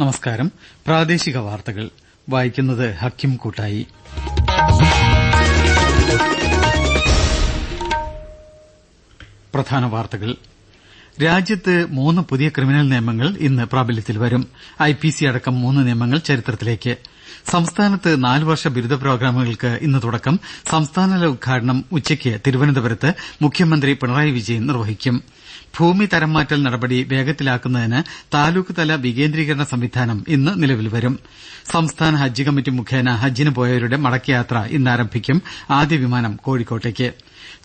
നമസ്കാരം. പ്രാദേശിക വാർത്തകൾ. വായിക്കുന്നത് ഹക്കിം കൂട്ടായി. പ്രധാന വാർത്തകൾ. രാജ്യത്ത് മൂന്ന് പുതിയ ക്രിമിനൽ നിയമങ്ങൾ ഇന്ന് പ്രാബല്യത്തിൽ വരും. ഐ പി സി അടക്കം മൂന്ന് നിയമങ്ങൾ ചരിത്രത്തിലേക്ക്. സംസ്ഥാനത്ത് നാല് വർഷ ബിരുദ പ്രോഗ്രാമുകൾക്ക് ഇന്ന് തുടക്കം. സംസ്ഥാനതല ഉദ്ഘാടനം ഉച്ചയ്ക്ക് തിരുവനന്തപുരത്ത് മുഖ്യമന്ത്രി പിണറായി വിജയൻ നിർവഹിക്കും. ഭൂമി തരംമാറ്റൽ നടപടി വേഗത്തിലാക്കുന്നതിന് താലൂക്ക് തല വികേന്ദ്രീകരണ സംവിധാനം ഇന്ന് നിലവിൽ വരും. സംസ്ഥാന ഹജ്ജ് കമ്മിറ്റി മുഖേന ഹജ്ജിന് പോയവരുടെ മടക്കയാത്ര ഇന്ന് ആരംഭിക്കും ആദ്യ വിമാനം കോഴിക്കോട്ടേക്ക്.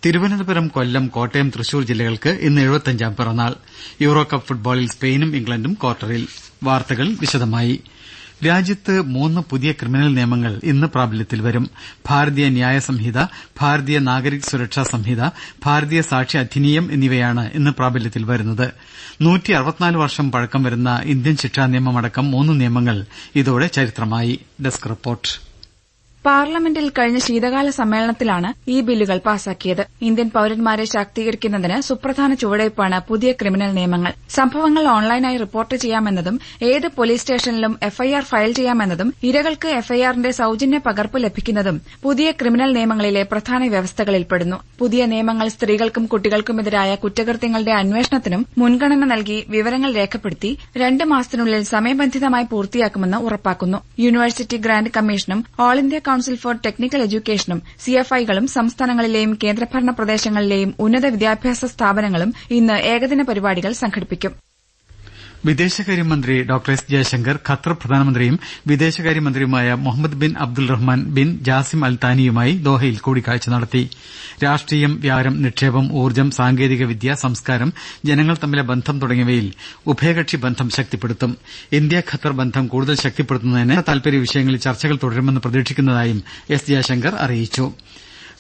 തിരുവനന്തപുരം കൊല്ലം കോട്ടയം തൃശൂർ ജില്ലകൾക്ക് ഇന്ന് എഴുപത്തഞ്ചാം പിറന്നാൾ. യൂറോകപ്പ് ഫുട്ബോളിൽ സ്പെയിനും ഇംഗ്ലണ്ടും ക്വാർട്ടറിൽ. വാർത്തകൾ വിശദമായി. രാജ്യത്ത് മൂന്ന് പുതിയ ക്രിമിനൽ നിയമങ്ങൾ ഇന്ന് പ്രാബല്യത്തിൽ വരും. ഭാരതീയ ന്യായ സംഹിത ഭാരതീയ നാഗരിക് സുരക്ഷാ സംഹിത ഭാരതീയ സാക്ഷി അധിനിയം എന്നിവയാണ് ഇന്ന് പ്രാബല്യത്തിൽ വരുന്നത്. വർഷം പഴക്കം വരുന്ന ഇന്ത്യൻ ശിക്ഷാ നിയമമടക്കം മൂന്ന് നിയമങ്ങൾ ഇതോടെ ചരിത്രമായി. Desk report. പാർലമെന്റിൽ കഴിഞ്ഞ ശീതകാല സമ്മേളനത്തിലാണ് ഈ ബില്ലുകൾ പാസാക്കിയത്. ഇന്ത്യൻ പൌരന്മാരെ ശാക്തീകരിക്കുന്നതിന് സുപ്രധാന ചുവടുവയ്പാണ് പുതിയ ക്രിമിനൽ നിയമങ്ങൾ. സംഭവങ്ങൾ ഓൺലൈനായി റിപ്പോർട്ട് ചെയ്യാമെന്നതും ഏത് പോലീസ് സ്റ്റേഷനിലും എഫ്ഐആർ ഫയൽ ചെയ്യാമെന്നതും ഇരകൾക്ക് എഫ്ഐആറിന്റെ സൌജന്യ പകർപ്പ് ലഭിക്കുന്നതും പുതിയ ക്രിമിനൽ നിയമങ്ങളിലെ പ്രധാന വ്യവസ്ഥകളിൽപ്പെടുന്നു. പുതിയ നിയമങ്ങൾ സ്ത്രീകൾക്കും കുട്ടികൾക്കുമെതിരായ കുറ്റകൃത്യങ്ങളുടെ അന്വേഷണത്തിനും മുൻഗണന നൽകി വിവരങ്ങൾ രേഖപ്പെടുത്തി രണ്ട് മാസത്തിനുള്ളിൽ സമയബന്ധിതമായി പൂർത്തിയാക്കുമെന്ന് ഉറപ്പാക്കുന്നു. യൂണിവേഴ്സിറ്റി ഗ്രാന്റ് കമ്മീഷനും all India council for technical എഡ്യൂക്കേഷനും സിഎഫ്ഐകളും സംസ്ഥാനങ്ങളിലെയും കേന്ദ്രഭരണ പ്രദേശങ്ങളിലെയും ഉന്നത വിദ്യാഭ്യാസ സ്ഥാപനങ്ങളും ഇന്ന് ഏകദിന പരിപാടികൾ സംഘടിപ്പിക്കും. വിദേശകാര്യമന്ത്രി ഡോക്ടർ എസ് ജയശങ്കർ ഖത്തർ പ്രധാനമന്ത്രിയും വിദേശകാര്യമന്ത്രിയുമായ Mohammed bin Abdul Rahman bin Jassim Al താനിയുമായി ദോഹയിൽ കൂടിക്കാഴ്ച നടത്തി. രാഷ്ട്രീയം വ്യാപാരം നിക്ഷേപം ഊർജം സാങ്കേതിക വിദ്യ സംസ്കാരം ജനങ്ങൾ തമ്മിലെ ബന്ധം തുടങ്ങിയവയിൽ ഉഭയകക്ഷി ബന്ധം ശക്തിപ്പെടുത്തും. ഇന്ത്യ ഖത്തർ ബന്ധം കൂടുതൽ ശക്തിപ്പെടുത്തുന്നതിന് താൽപര്യ വിഷയങ്ങളിൽ ചർച്ചകൾ തുടരുമെന്ന് പ്രതീക്ഷിക്കുന്നതായും എസ് ജയശങ്കർ അറിയിച്ചു.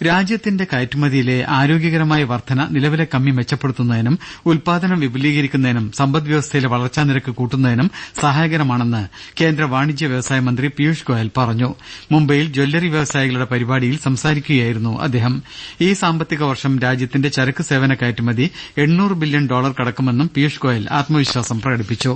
രാജ്യത്തിന്റെ കയറ്റുമതിയിലെ ആരോഗ്യകരമായ വർധന നിലവിലെ കമ്മി മെച്ചപ്പെടുത്തുന്നതിനും ഉൽപാദനം വിപുലീകരിക്കുന്നതിനും സമ്പദ്വ്യവസ്ഥയിലെ വളർച്ചാ നിരക്ക് കൂട്ടുന്നതിനും സഹായകരമാണെന്ന് കേന്ദ്ര വാണിജ്യ വ്യവസായ മന്ത്രി പീയൂഷ് ഗോയൽ പറഞ്ഞു. മുംബൈയിൽ ജ്വല്ലറി വ്യവസായികളുടെ പരിപാടിയിൽ സംസാരിക്കുകയായിരുന്നു അദ്ദേഹം. ഈ സാമ്പത്തിക വർഷം രാജ്യത്തിന്റെ ചരക്ക് സേവന കയറ്റുമതി എണ്ണൂറ് ബില്യൺ ഡോളർ കടക്കുമെന്നും പീയൂഷ് ഗോയൽ ആത്മവിശ്വാസം പ്രകടിപ്പിച്ചു.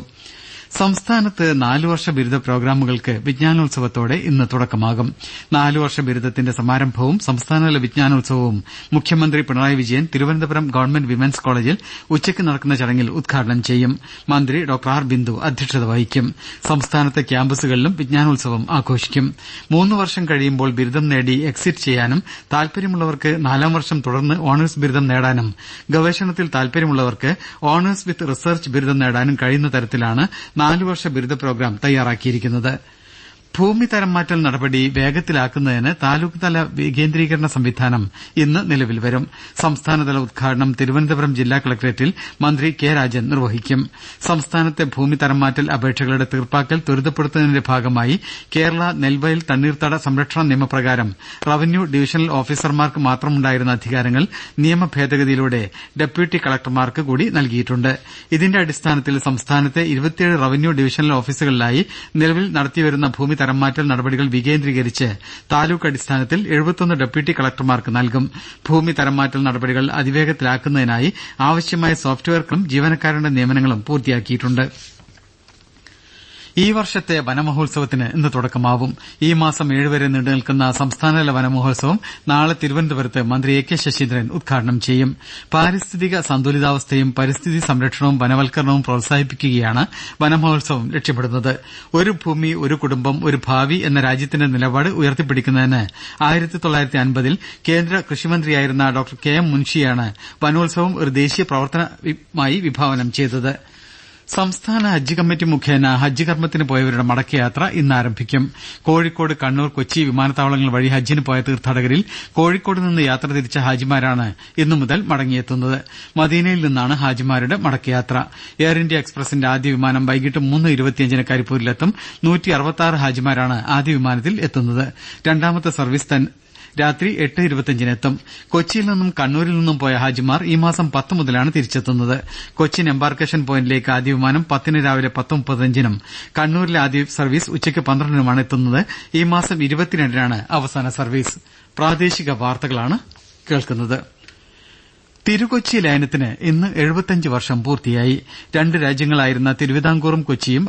സംസ്ഥാനത്ത് നാലുവർഷ ബിരുദ പ്രോഗ്രാമുകൾക്ക് വിജ്ഞാനോത്സവത്തോടെ ഇന്ന് തുടക്കമാകും. നാലുവർഷ ബിരുദത്തിന്റെ സമാരംഭവും സംസ്ഥാനതല വിജ്ഞാനോത്സവവും മുഖ്യമന്ത്രി പിണറായി വിജയൻ തിരുവനന്തപുരം ഗവൺമെന്റ് വിമൻസ് കോളേജിൽ ഉച്ചയ്ക്ക് നടക്കുന്ന ചടങ്ങിൽ ഉദ്ഘാടനം ചെയ്യും. മന്ത്രി ഡോക്ടർ ആർ. ബിന്ദു അധ്യക്ഷത വഹിക്കും. സംസ്ഥാനത്തെ ക്യാമ്പസുകളിലും വിജ്ഞാനോത്സവം ആഘോഷിക്കും. മൂന്ന് വർഷം കഴിയുമ്പോൾ ബിരുദം നേടി എക്സിറ്റ് ചെയ്യാനും താൽപര്യമുള്ളവർക്ക് നാലാം വർഷം തുടർന്ന് ഓണേഴ്സ് ബിരുദം നേടാനും ഗവേഷണത്തിൽ താൽപര്യമുള്ളവർക്ക് ഓണേഴ്സ് വിത്ത് റിസർച്ച് ബിരുദം നേടാനും കഴിയുന്ന തരത്തിലാണ് നാലുവർഷ ബിരുദ പ്രോഗ്രാം തയ്യാറാക്കിയിരിക്കുന്നത് ഭൂമി തരംമാറ്റൽ നടപടി വേഗത്തിലാക്കുന്നതിന് താലൂക്ക് തല വികേന്ദ്രീകരണ സംവിധാനം ഇന്ന് നിലവിൽ വരും. സംസ്ഥാനതല ഉദ്ഘാടനം തിരുവനന്തപുരം ജില്ലാ കലക്ടറേറ്റിൽ മന്ത്രി കെ രാജൻ നിർവഹിക്കും. സംസ്ഥാനത്തെ ഭൂമി തരംമാറ്റൽ അപേക്ഷകളുടെ തീർപ്പാക്കൽ ത്വരിതപ്പെടുത്തുന്നതിന്റെ ഭാഗമായി കേരള നെൽവയൽ തണ്ണീർത്തട സംരക്ഷണ നിയമപ്രകാരം റവന്യൂ ഡിവിഷണൽ ഓഫീസർമാർക്ക് മാത്രമുണ്ടായിരുന്ന അധികാരങ്ങൾ നിയമ ഭേദഗതിയിലൂടെ ഡെപ്യൂട്ടി കളക്ടർമാർക്ക് കൂടി നൽകിയിട്ടുണ്ട്. ഇതിന്റെ അടിസ്ഥാനത്തിൽ സംസ്ഥാനത്തെ ഇരുപത്തിയേഴ് റവന്യൂ ഡിവിഷണൽ ഓഫീസുകളിലായി നിലവിൽ നടത്തിവരുന്ന ഭൂമി തരംമാറ്റൽ നടപടികൾ വികേന്ദ്രീകരിച്ച് താലൂക്ക് അടിസ്ഥാനത്തിൽ എഴുപത്തൊന്ന് ഡെപ്യൂട്ടി കളക്ടർമാർക്ക് നൽകും. ഭൂമി തരംമാറ്റൽ നടപടികൾ അതിവേഗത്തിലാക്കുന്നതിനായി ആവശ്യമായ സോഫ്റ്റ്വെയറുകളും ജീവനക്കാരുടെ നിയമനങ്ങളും പൂർത്തിയാക്കിയിട്ടുണ്ട്. ഈ വർഷത്തെ വനമഹോത്സവത്തിന് ഇന്ന് തുടക്കമാവും. ഈ മാസം ഏഴുവരെ നീണ്ടുനിൽക്കുന്ന സംസ്ഥാനതല വനമഹോത്സവം നാളെ തിരുവനന്തപുരത്ത് മന്ത്രി എ കെ ശശീന്ദ്രൻ ഉദ്ഘാടനം ചെയ്യും. പാരിസ്ഥിതിക സന്തുലിതാവസ്ഥയും പരിസ്ഥിതി സംരക്ഷണവും വനവൽക്കരണവും പ്രോത്സാഹിപ്പിക്കുകയാണ് വനമഹോത്സവം ലക്ഷ്യമിടുന്നത്. ഒരു ഭൂമി ഒരു കുടുംബം ഒരു ഭാവി എന്ന രാജ്യത്തിന്റെ നിലപാട് ഉയർത്തിപ്പിടിക്കുന്നതിന് ആയിരത്തി തൊള്ളായിരത്തി അൻപതിൽ കേന്ദ്ര കൃഷിമന്ത്രിയായിരുന്ന ഡോക്ടർ കെ എം മുൻഷിയാണ് വനോത്സവം ഒരു ദേശീയ പ്രവർത്തനമായി വിഭാവനം ചെയ്തത്. സംസ്ഥാന ഹജ്ജ് കമ്മിറ്റി മുഖേന ഹജ്ജ് കർമ്മത്തിന് പോയവരുടെ മടക്കയാത്ര ഇന്ന് ആരംഭിക്കും. കോഴിക്കോട് കണ്ണൂർ കൊച്ചി വിമാനത്താവളങ്ങൾ വഴി ഹജ്ജിന് പോയ തീർത്ഥാടകരിൽ കോഴിക്കോട് നിന്ന് യാത്ര തിരിച്ച ഹാജിമാരാണ് ഇന്നു മുതൽ മടങ്ങിയെത്തുന്നത്. മദീനയിൽ നിന്നാണ് ഹാജിമാരുടെ മടക്കയാത്ര. എയർ ഇന്ത്യ എക്സ്പ്രസിന്റെ ആദ്യ വിമാനം വൈകിട്ട് മൂന്ന് ഇരുപത്തിയഞ്ചിന് കരിപ്പൂരിലെത്തും. ഹാജിമാരാണ് ആദ്യ വിമാനത്തിൽ എത്തുന്നത്. രണ്ടാമത്തെ സർവീസ് രാത്രി എട്ട് ഇരുപത്തിയഞ്ചിനെത്തും കൊച്ചിയിൽ നിന്നും കണ്ണൂരിൽ നിന്നും പോയ ഹാജിമാർ ഈ മാസം പത്ത് മുതലാണ് തിരിച്ചെത്തുന്നത്. കൊച്ചിൻ എംബാർക്കേഷൻ പോയിന്റിലേക്ക് ആദ്യ വിമാനം പത്തിന് രാവിലെ പത്ത് മുപ്പത്തഞ്ചിനും കണ്ണൂരിലെ ആദ്യ സർവീസ് ഉച്ചയ്ക്ക് പന്ത്രണ്ടിനുമാണ് എത്തുന്നത്. ഈ മാസം ഇരുപത്തിരണ്ടിനാണ് അവസാന സർവീസ്. തിരുകൊച്ചി ലയനത്തിന് ഇന്ന് എഴുപത്തിയഞ്ച് വർഷം പൂർത്തിയായി. രണ്ട് രാജ്യങ്ങളായിരുന്ന തിരുവിതാംകൂറും കൊച്ചിയും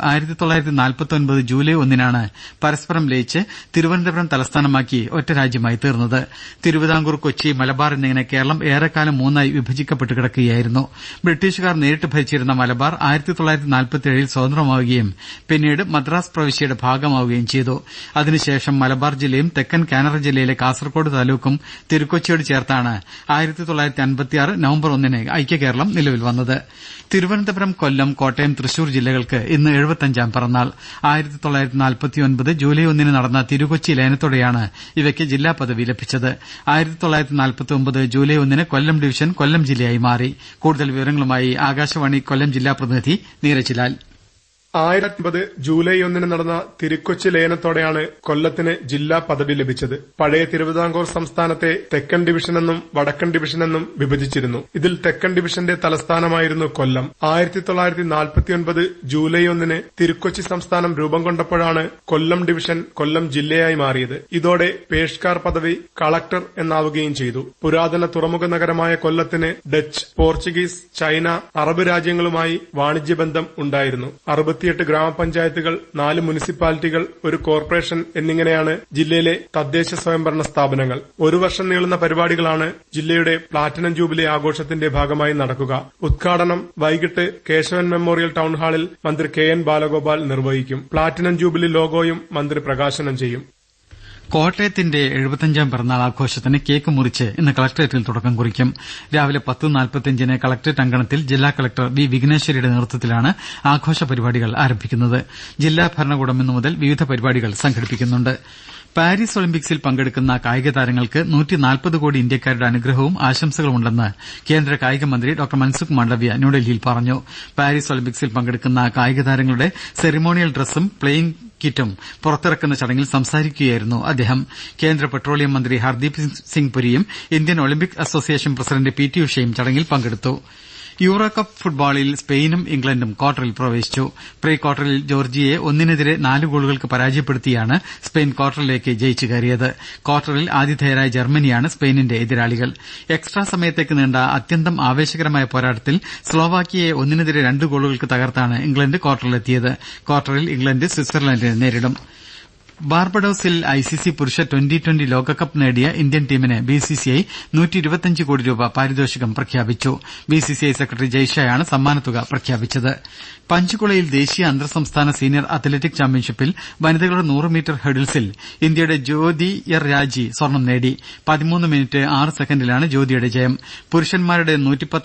ജൂലൈ ഒന്നിനാണ് പരസ്പരം ലയിച്ച് തിരുവനന്തപുരം തലസ്ഥാനമാക്കി ഒറ്റ രാജ്യമായി തീർന്നത്. തിരുവിതാംകൂർ കൊച്ചി മലബാർ എന്നിങ്ങനെ കേരളം ഏറെക്കാലം മൂന്നായി വിഭജിക്കപ്പെട്ട് കിടക്കുകയായിരുന്നു. ബ്രിട്ടീഷുകാർ നേരിട്ട് ഭരിച്ചിരുന്ന മലബാർ സ്വതന്ത്രമാവുകയും പിന്നീട് മദ്രാസ് പ്രവിശ്യയുടെ ഭാഗമാവുകയും ചെയ്തു. അതിനുശേഷം മലബാർ ജില്ലയും തെക്കൻ കാനറ ജില്ലയിലെ കാസർകോട് താലൂക്കും തിരുക്കൊച്ചിയോട് ചേർത്താണ് അൻപത്തിയാറ് നവംബർ ഒന്നിന് ഐക്യകേരളം നിലവിൽ വന്നത്. തിരുവനന്തപുരം കൊല്ലം കോട്ടയം തൃശൂർ ജില്ലകൾക്ക് ഇന്ന് എഴുപത്തഞ്ചാം പിറന്നാൾ. ജൂലൈ ഒന്നിന് നടന്ന തിരുകൊച്ചി ലയനത്തോടെയാണ് ഇവയ്ക്ക് ജില്ലാ പദവി ലഭിച്ചത്. ജൂലൈ ഒന്നിന് കൊല്ലം ഡിവിഷൻ കൊല്ലം ജില്ലയായി മാറി. കൂടുതൽ വിവരങ്ങളുമായി ആകാശവാണി കൊല്ലം ജില്ലാ പ്രതിനിധി നീരജ് ലാൽ. ആയിരത്തി ജൂലൈ ഒന്നിന് നടന്ന തിരുക്കൊച്ചി ലയനത്തോടെയാണ് കൊല്ലത്തിന് ജില്ലാ പദവി ലഭിച്ചത്. പഴയ തിരുവിതാംകൂർ സംസ്ഥാനത്തെ തെക്കൻ ഡിവിഷനെന്നും വടക്കൻ ഡിവിഷനെന്നും വിഭജിച്ചിരുന്നു. ഇതിൽ തെക്കൻ ഡിവിഷന്റെ തലസ്ഥാനമായിരുന്നു കൊല്ലം. ആയിരത്തി തൊള്ളായിരത്തി നാൽപ്പത്തിയൊൻപത് ജൂലൈ ഒന്നിന് തിരുക്കൊച്ചി സംസ്ഥാനം രൂപം കൊണ്ടപ്പോഴാണ് കൊല്ലം ഡിവിഷൻ കൊല്ലം ജില്ലയായി മാറിയത്. ഇതോടെ പേഷ്കാർ പദവി കളക്ടർ എന്നാവുകയും ചെയ്തു. പുരാതന തുറമുഖ നഗരമായ കൊല്ലത്തിന് ഡച്ച് പോർച്ചുഗീസ് ചൈന അറബ് രാജ്യങ്ങളുമായി വാണിജ്യബന്ധം ഉണ്ടായിരുന്നു. അറുപത്തിയെട്ട് ഗ്രാമപഞ്ചായത്തുകൾ നാല് മുനിസിപ്പാലിറ്റികൾ ഒരു കോർപ്പറേഷൻ എന്നിങ്ങനെയാണ് ജില്ലയിലെ തദ്ദേശ സ്വയംഭരണ സ്ഥാപനങ്ങൾ. ഒരു വർഷം നീളുന്ന പരിപാടികളാണ് ജില്ലയുടെ പ്ലാറ്റിനം ജൂബിലി ആഘോഷത്തിന്റെ ഭാഗമായി നടക്കുക. ഉദ്ഘാടനം വൈകിട്ട് കേശവൻ മെമ്മോറിയൽ ടൌൺഹാളിൽ മന്ത്രി കെ എൻ ബാലഗോപാൽ നിർവഹിക്കും. പ്ലാറ്റിനം ജൂബിലി ലോഗോയും മന്ത്രി പ്രകാശനം ചെയ്യും. കോട്ടയത്തിന്റെ എഴുപത്തിയഞ്ചാം പിറന്നാൾ ആഘോഷത്തിന് കേക്ക് മുറിച്ച് ഇന്ന് കളക്ടറേറ്റിൽ തുടക്കം കുറിക്കും. രാവിലെ പത്ത് നാൽപ്പത്തിയഞ്ചിന് കളക്ടറേറ്റ് അങ്കണത്തിൽ ജില്ലാ കളക്ടർ വി വിഘ്നേശ്വരിയുടെ നേതൃത്വത്തിലാണ് ആഘോഷ പരിപാടികൾ ആരംഭിക്കുന്നത്. ജില്ലാ ഭരണകൂടം ഇന്നു മുതൽ വിവിധ പരിപാടികൾ സംഘടിപ്പിക്കുന്നുണ്ട്. പാരീസ് ഒളിമ്പിക്സിൽ പങ്കെടുക്കുന്ന കായിക താരങ്ങൾക്ക് കോടി ഇന്ത്യക്കാരുടെ അനുഗ്രഹവും ആശംസകളുമുണ്ടെന്ന് കേന്ദ്ര കായിക മന്ത്രി ഡോക്ടർ മൻസുഖ് മാണ്ഡവ്യ ന്യൂഡൽഹിയിൽ പറഞ്ഞു. പാരീസ് ഒളിമ്പിക്സിൽ പങ്കെടുക്കുന്ന കായിക താരങ്ങളുടെ സെറിമോണിയൽ ഡ്രസ്സും പ്ലേയിംഗ് കിറ്റും പുറത്തിറക്കുന്ന ചടങ്ങിൽ സംസാരിക്കുകയായിരുന്നു അദ്ദേഹം. കേന്ദ്ര പെട്രോളിയം മന്ത്രി Hardeep Singh പുരിയും Indian Olympic association president P T ഉഷയും ചടങ്ങിൽ പങ്കെടുത്തു. യൂറോകപ്പ് ഫുട്ബോളിൽ സ്പെയിനും ഇംഗ്ലണ്ടും ക്വാർട്ടറിൽ പ്രവേശിച്ചു. പ്രീ ക്വാർട്ടറിൽ ജോർജിയയെ ഒന്നിനെതിരെ നാല് ഗോളുകൾക്ക് പരാജയപ്പെടുത്തിയാണ് സ്പെയിൻ ക്വാർട്ടറിലേക്ക് ജയിച്ചു കയറിയത്. ക്വാർട്ടറിൽ ആതിഥേയരായ ജർമ്മനിയാണ് സ്പെയിനിന്റെ എതിരാളികൾ. എക്സ്ട്രാ സമയത്തേക്ക് നീണ്ട അത്യന്തം ആവേശകരമായ പോരാട്ടത്തിൽ സ്ലോവാക്കിയെ ഒന്നിനെതിരെ രണ്ട് ഗോളുകൾക്ക് തകർത്താണ് ഇംഗ്ലണ്ട് ക്വാർട്ടറിലെത്തിയത്. ക്വാർട്ടറിൽ ഇംഗ്ലണ്ട് സ്വിറ്റ്സർലന്റിനെ നേരിടും. ബാർബഡോസിൽ ഐസിസി പുരുഷ ട്വന്റി ട്വന്റി ലോകകപ്പ് നേടിയ ഇന്ത്യൻ ടീമിന് ബിസിസിഐ കോടി രൂപ പാരിതോഷികം പ്രഖ്യാപിച്ചു. ബിസിസിഐ സെക്രട്ടറി ജയ്ഷയാണ് സമ്മാനത്തുക പ്രഖ്യാപിച്ചത്. പഞ്ചുകുളയിൽ ദേശീയ അന്തർ സംസ്ഥാന സീനിയർ അത്ലറ്റിക് ചാമ്പ്യൻഷിപ്പിൽ വനിതകളുടെ നൂറ് മീറ്റർ ഹെഡിൽസിൽ ഇന്ത്യയുടെ ജ്യോതി യർ രാജി സ്വർണം നേടി. മിനിറ്റ് ആറ് സെക്കൻഡിലാണ് ജ്യോതിയുടെ ജയം. പുരുഷന്മാരുടെ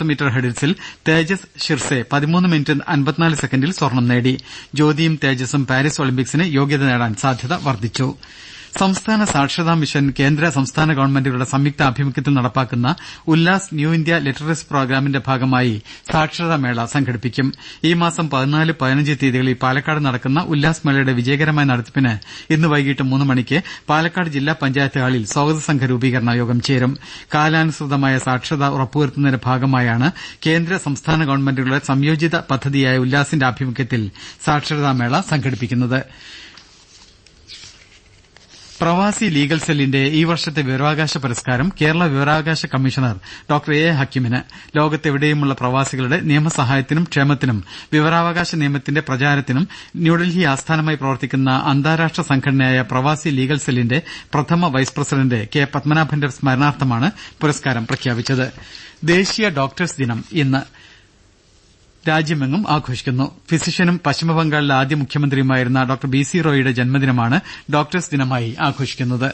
മീറ്റർ ഹെഡിൽസിൽ തേജസ് ഷിർസെ മിനിറ്റ് അൻപത്തിനാല് സെക്കൻഡിൽ സ്വർണം നേടി. ജ്യോതിയും തേജസും പാരീസ് ഒളിമ്പിക്സിന് യോഗ്യത നേടാൻ സാധ്യത വർദ്ധിച്ചു. സംസ്ഥാന സാക്ഷരതാ മിഷൻ കേന്ദ്ര സംസ്ഥാന ഗവൺമെന്റുകളുടെ സംയുക്ത ആഭിമുഖ്യത്തിൽ നടപ്പാക്കുന്ന ഉല്ലാസ് ന്യൂ ഇന്ത്യ ലിറ്ററസി പ്രോഗ്രാമിന്റെ ഭാഗമായി സാക്ഷരതാ മേള സംഘടിപ്പിക്കും. ഈ മാസം പതിനാല് പതിനഞ്ച് തീയതികളിൽ പാലക്കാട് നടക്കുന്ന ഉല്ലാസ് മേളയുടെ വിജയകരമായ നടത്തിപ്പിന് ഇന്ന് വൈകിട്ട് മൂന്ന് മണിക്ക് പാലക്കാട് ജില്ലാ പഞ്ചായത്ത് ഹാളിൽ സ്വാഗത സംഘ രൂപീകരണ യോഗം ചേരും. കാലാനുസൃതമായ സാക്ഷരത ഉറപ്പുവരുത്തുന്നതിന്റെ ഭാഗമായാണ് കേന്ദ്ര സംസ്ഥാന ഗവൺമെന്റുകളുടെ സംയോജിത പദ്ധതിയായ ഉല്ലാസിന്റെ ആഭിമുഖ്യത്തിൽ സാക്ഷരതാ മേള സംഘടിപ്പിക്കുന്നത്. പ്രവാസി ലീഗൽ സെല്ലിന്റെ ഈ വർഷത്തെ വിവരാവകാശ പുരസ്കാരം കേരള വിവരാവകാശ കമ്മീഷണർ ഡോക്ടർ എ ഹക്കിമിന്. ലോകത്തെവിടെയുമുള്ള പ്രവാസികളുടെ നിയമസഹായത്തിനും ക്ഷേമത്തിനും വിവരാവകാശ നിയമത്തിന്റെ പ്രചാരത്തിനും ന്യൂഡൽഹി ആസ്ഥാനമായി പ്രവർത്തിക്കുന്ന അന്താരാഷ്ട്ര സംഘടനയായ പ്രവാസി ലീഗൽ സെല്ലിന്റെ പ്രഥമ വൈസ് പ്രസിഡന്റ് കെ പത്മനാഭന്റെ സ്മരണാർത്ഥമാണ് പുരസ്കാരം പ്രഖ്യാപിച്ചത്. ദേശീയ ഡോക്ടേഴ്സ് ദിനം ഇന്ന്. രാജ്യമെങ്ങും ആഘോഷിക്കുന്നു. ഫിസിഷ്യനും പശ്ചിമബംഗാളിലെ ആദ്യ മുഖ്യമന്ത്രിയുമായിരുന്ന ഡോക്ടർ ബി സി റോയിയുടെ ജന്മദിനമാണ് ഡോക്ടേഴ്സ് ദിനമായി ആഘോഷിക്കുന്നത്.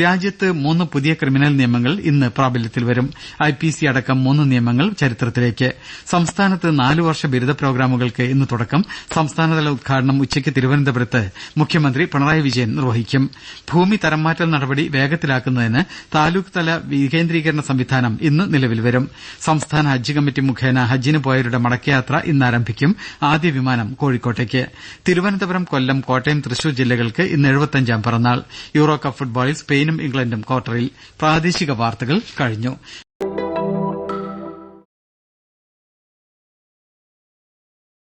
രാജ്യത്ത് മൂന്ന് പുതിയ ക്രിമിനൽ നിയമങ്ങൾ ഇന്ന് പ്രാബല്യത്തിൽ വരും. ഐ പി സി അടക്കം മൂന്ന് നിയമങ്ങൾ ചരിത്രത്തിലേക്ക്. സംസ്ഥാനത്ത് നാലു വർഷ ബിരുദ പ്രോഗ്രാമുകൾക്ക് ഇന്ന് തുടക്കം. സംസ്ഥാനതല ഉദ്ഘാടനം ഉച്ചയ്ക്ക് തിരുവനന്തപുരത്ത് മുഖ്യമന്ത്രി പിണറായി വിജയൻ നിർവഹിക്കും. ഭൂമി തരംമാറ്റൽ നടപടി വേഗത്തിലാക്കുന്നതിന് താലൂക്ക് തല വികേന്ദ്രീകരണ സംവിധാനം ഇന്ന് നിലവിൽ വരും. സംസ്ഥാന ഹജ്ജ് കമ്മിറ്റി മുഖേന ഹജ്ജിന് പോയവരുടെ മടക്കയാത്ര ഇന്ന് ആരംഭിക്കും ആദ്യ വിമാനം കോഴിക്കോട്ടേക്ക്. തിരുവനന്തപുരം കൊല്ലം കോട്ടയം തൃശൂർ ജില്ലകൾക്ക് ഇന്ന് എഴുപത്തഞ്ചാം പിറന്നാൾ. യൂറോ കപ്പ് ഫുട്ബോളിൽ സ്പെയിനും ഇംഗ്ലണ്ടും ക്വാർട്ടറിൽ